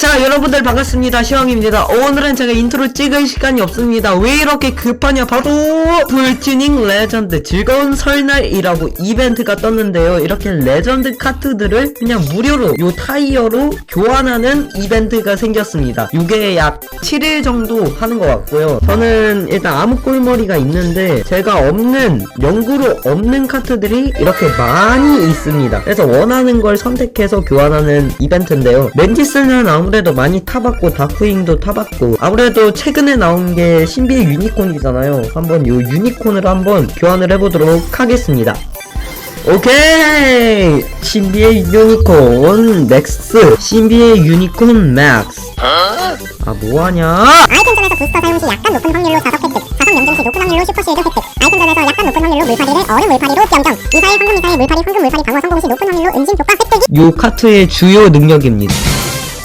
자 여러분들 반갑습니다. 시황입니다. 오늘은 제가 인트로 찍을 시간이 없습니다. 왜 이렇게 급하냐? 바로 불튜닝 레전드 즐거운 설날이라고 이벤트가 떴는데요. 이렇게 레전드 카트들을 그냥 무료로 요 타이어로 교환하는 이벤트가 생겼습니다. 요게 약 7일 정도 하는 것 같고요. 저는 일단 아무 꼴머리가 있는데 제가 없는 연구로 없는 카트들이 이렇게 많이 있습니다. 그래서 원하는 걸 선택해서 교환하는 이벤트인데요. 멘티스는 아무 래도 많이 타봤고 다크윙도 타봤고 아무래도 최근에 나온 게 신비의 유니콘이잖아요. 한번 요 유니콘으로 한번 교환을 해보도록 하겠습니다. 오케이! 신비의 유니콘 맥스 신비의 유니콘 맥스. 아 뭐하냐? 아이템전에서 부스터 사용 시 약간 높은 확률로 자석 획득, 자석 연중 시 높은 확률로 슈퍼 실드 획득, 아이템전에서 약간 높은 확률로 물파리를 얼음 물파리로 변경, 미사일 황금 미사일 물파리 황금 물파리 강화 성공 시 높은 확률로 은신 효과 획득이 요 카트의 주요 능력입니다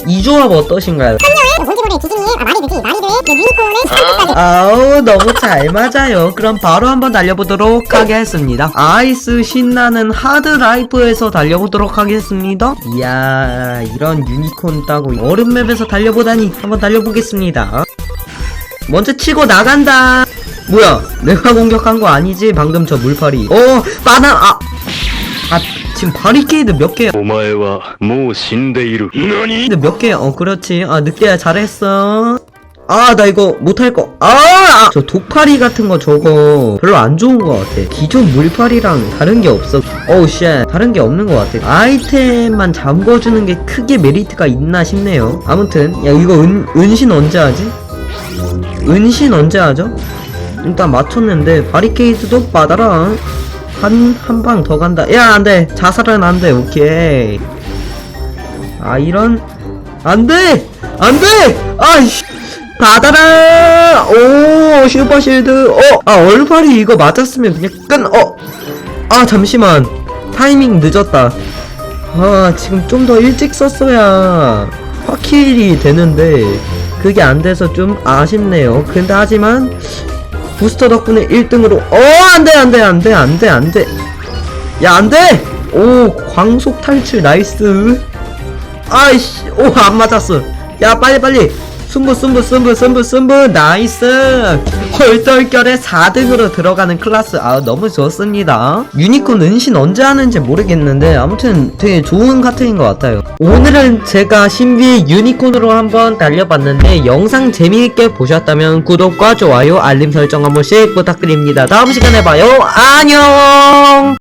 이 조합 어떠신가요? 아, 유니콘의 스타일까지. 아우 너무 잘 맞아요. 그럼 바로 한번 달려보도록 하겠습니다. 아이스 신나는 하드 라이프에서 달려보도록 하겠습니다. 이야 이런 유니콘 따고 얼음맵에서 달려보다니 한번 달려보겠습니다. 먼저 치고 나간다. 뭐야 내가 공격한 거 아니지? 방금 저 물파리. 어 바나 아, 아 지금 바리케이드 몇 개? お前はもう死んでいる。何 근데 몇 개? 어 그렇지 아 늑대야 잘했어 아 나 이거 못할 거. 아! 아! 저 독파리 같은 거 저거 별로 안 좋은 것 같아. 기존 물파리랑 다른 게 없어. 어우 쉣. 다른 게 없는 것 같아. 아이템만 잠궈주는 게 크게 메리트가 있나 싶네요. 아무튼 야 이거 은, 은신 언제 하지? 은신 언제 하죠? 일단 맞췄는데 바리케이드도 받아라. 한 한 방 더 간다. 야 안 돼. 자살은 안 돼. 오케이. 아 이런. 안 돼! 안 돼! 아이씨. 받아라 오 슈퍼실드. 어 아 얼팔이 이거 맞았으면 그냥 끈 어 아 잠시만. 타이밍 늦었다. 아 지금 좀 더 일찍 썼어야 확킬이 되는데 그게 안 돼서 좀 아쉽네요. 근데 하지만 부스터 덕분에 1등으로. 어 안돼 안돼 안돼 안돼 안돼. 야 안돼! 오 광속 탈출 나이스. 아이씨 오 안 맞았어. 야 빨리 빨리 승부 승부 승부 승부 승부. 나이스. 헐떨결에 4등으로 들어가는 클래스. 아 너무 좋습니다. 유니콘 은신 언제 하는지 모르겠는데 아무튼 되게 좋은 카트인 것 같아요. 오늘은 제가 신비의 유니콘으로 한번 달려봤는데 영상 재미있게 보셨다면 구독과 좋아요 알림 설정 한 번씩 부탁드립니다. 다음 시간에 봐요. 안녕